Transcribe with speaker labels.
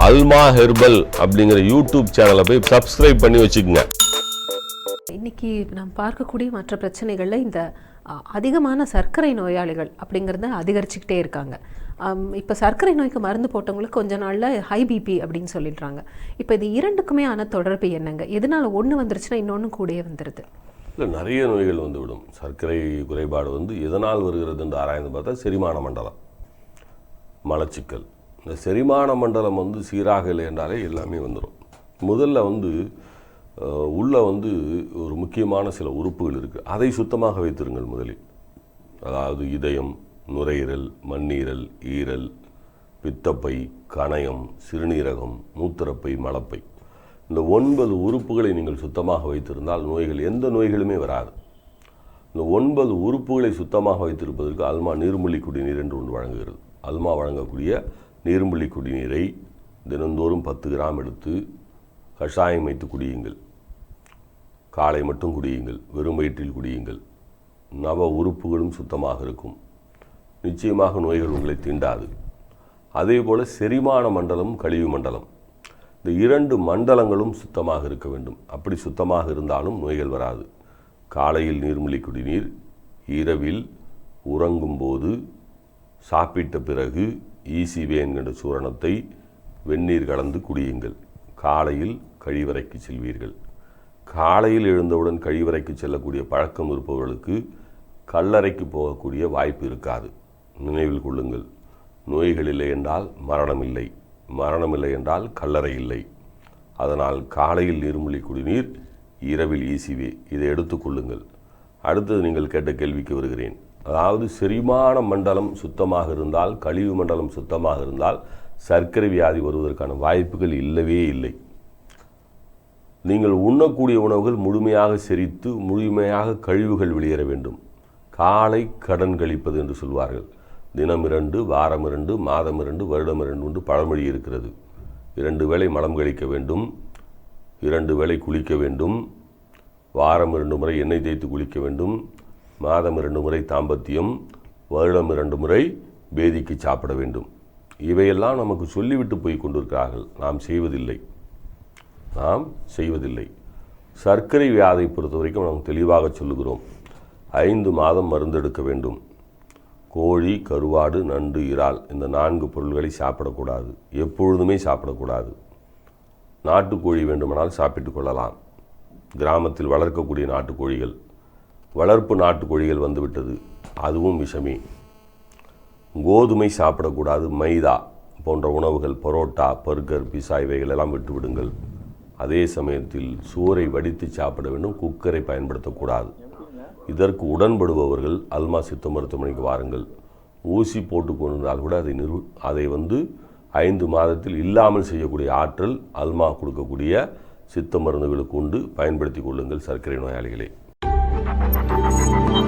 Speaker 1: அல்மா herbal அப்படிங்கிற YouTube சேனலை போய் சப்ஸ்கிரைப் பண்ணி வச்சுக்கோங்க.
Speaker 2: இன்னைக்கு நாம் பார்க்கக்கூடிய மற்ற பிரச்சனைகள்ல இந்த அதிகமான சர்க்கரை நோயாளிகள் அப்படிங்கிறத அதிகரிச்சுக்கிட்டே இருக்காங்க. இப்போ சர்க்கரை நோய்க்கு மருந்து போட்டவங்களுக்கு கொஞ்ச நாள்ல ஹை பிபி அப்படின்னு சொல்லிடுறாங்க. இப்போ இது இரண்டுக்குமே ஆன தொடர்பு என்னங்க? எதனால ஒன்று வந்துருச்சுன்னா இன்னொன்று கூடயே வந்துடுது
Speaker 1: இல்லை நிறைய நோய்கள் வந்துவிடும். சர்க்கரை குறைபாடு வந்து எதனால் வருகிறது என்று ஆராய்ந்து பார்த்தா செரிமான மண்டலம் மலச்சிக்கல். இந்த செரிமான மண்டலம் வந்து சீராக இல்லை என்றாலே எல்லாமே வந்துடும் முதல்ல வந்து உள்ளே வந்து ஒரு முக்கியமான சில உறுப்புகள் இருக்குது அதை சுத்தமாக வைத்திருங்கள் முதலில். அதாவது இதயம் நுரையீரல் மண்ணீரல் ஈரல் பித்தப்பை கணையம் சிறுநீரகம் மூத்திரப்பை மலப்பை. இந்த ஒன்பது உறுப்புகளை நீங்கள் சுத்தமாக வைத்திருந்தால் நோய்கள் எந்த நோய்களுமே வராது. இந்த ஒன்பது உறுப்புகளை சுத்தமாக வைத்திருப்பதற்கு அல்மா நீர்மொழி குடிநீர் என்று ஒன்று வழங்குகிறது. அல்மா வழங்கக்கூடிய நீர்மல்லி குடிநீரை தினந்தோறும் பத்து கிராம் எடுத்து கஷாயம் வைத்து குடியுங்கள். காலை மட்டும் குடியுங்கள். வெறும் வயிற்றில் குடியுங்கள். நவ உறுப்புகளும் சுத்தமாக இருக்கும். நிச்சயமாக நோய்கள் உங்களை தீண்டாது. அதே போல் செரிமான மண்டலம் கழிவு மண்டலம். இந்த இரண்டு மண்டலங்களும் சுத்தமாக இருக்க வேண்டும். அப்படி சுத்தமாக இருந்தாலும் நோய்கள் வராது. காலையில் நீர்மூழ்கி குடிநீர் இரவில் உறங்கும்போது சாப்பிட்ட பிறகு ஈசிவே என்கின்ற சூரணத்தை வெந்நீர் கலந்து குடியுங்கள். காலையில் கழிவறைக்கு செல்வீர்கள். காலையில் எழுந்தவுடன் கழிவறைக்கு செல்லக்கூடிய பழக்கம் இருப்பவர்களுக்கு கல்லறைக்கு போகக்கூடிய வாய்ப்பு இருக்காது. நினைவில் கொள்ளுங்கள். நோய்கள் இல்லை என்றால் மரணம் இல்லை. மரணம் இல்லை என்றால் கல்லறை இல்லை. அதனால் காலையில் நீர்மொழி குடிநீர் இரவில் ஈசிவே. இதை எடுத்துக்கொள்ளுங்கள் அடுத்தது நீங்கள் கேட்ட கேள்விக்கு வருகிறேன். அதாவது செரிமான மண்டலம் சுத்தமாக இருந்தால் கழிவு மண்டலம் சுத்தமாக இருந்தால் சர்க்கரை வியாதி வருவதற்கான வாய்ப்புகள் இல்லவே இல்லை. நீங்கள் உண்ணக்கூடிய உணவுகள் முழுமையாக செரித்து முழுமையாக கழிவுகள் வெளியேற வேண்டும். காலை கடன் கழிப்பது என்று சொல்வார்கள். தினம் இரண்டு வாரம் இரண்டு மாதம் இரண்டு வருடம் இரண்டு என்று பழமொழி இருக்கிறது. இரண்டு வேளை மலம் கழிக்க வேண்டும். இரண்டு வேளை குளிக்க வேண்டும். வாரம் இரண்டு முறை எண்ணெய் தேய்த்து குளிக்க வேண்டும். மாதம் இரண்டு முறை தாம்பத்தியம் வருடம் இரண்டு முறை பேதிக்கு சாப்பிட வேண்டும். இவையெல்லாம் நமக்கு சொல்லிவிட்டு போய் கொண்டிருக்கிறார்கள். நாம் செய்வதில்லை. நாம் செய்வதில்லை. சர்க்கரை வியாதை பொறுத்த வரைக்கும் நாம் தெளிவாக சொல்லுகிறோம். ஐந்து மாதம் மருந்தெடுக்க வேண்டும். கோழி கருவாடு நண்டு இறால் இந்த நான்கு பொருள்களை சாப்பிடக்கூடாது. எப்பொழுதுமே சாப்பிடக்கூடாது. நாட்டுக்கோழி வேண்டுமானால் சாப்பிட்டுக் கொள்ளலாம். கிராமத்தில் வளர்க்கக்கூடிய நாட்டுக்கோழிகள். வளர்ப்பு நாட்டுக்கோழிகள் வந்துவிட்டது. அதுவும் விஷமே. கோதுமை சாப்பிடக்கூடாது. மைதா போன்ற உணவுகள் பரோட்டா பர்கர் பிசா இவைகள் எல்லாம் விட்டுவிடுங்கள். அதே சமயத்தில் சுவரை வடித்து சாப்பிட வேண்டும். குக்கரை பயன்படுத்தக்கூடாது. இதற்கு உடன்படுபவர்கள் அல்மா சித்த மருத்துவமனைக்கு வாருங்கள். ஊசி போட்டு கொண்டிருந்தால் கூட அதை நிறு அதை வந்து ஐந்து மாதத்தில் இல்லாமல் செய்யக்கூடிய ஆற்றல் அல்மா கொடுக்கக்கூடிய சித்த மருந்துகளுக்கு உண்டு. பயன்படுத்தி கொள்ளுங்கள் சர்க்கரை நோயாளிகளே. Thank you.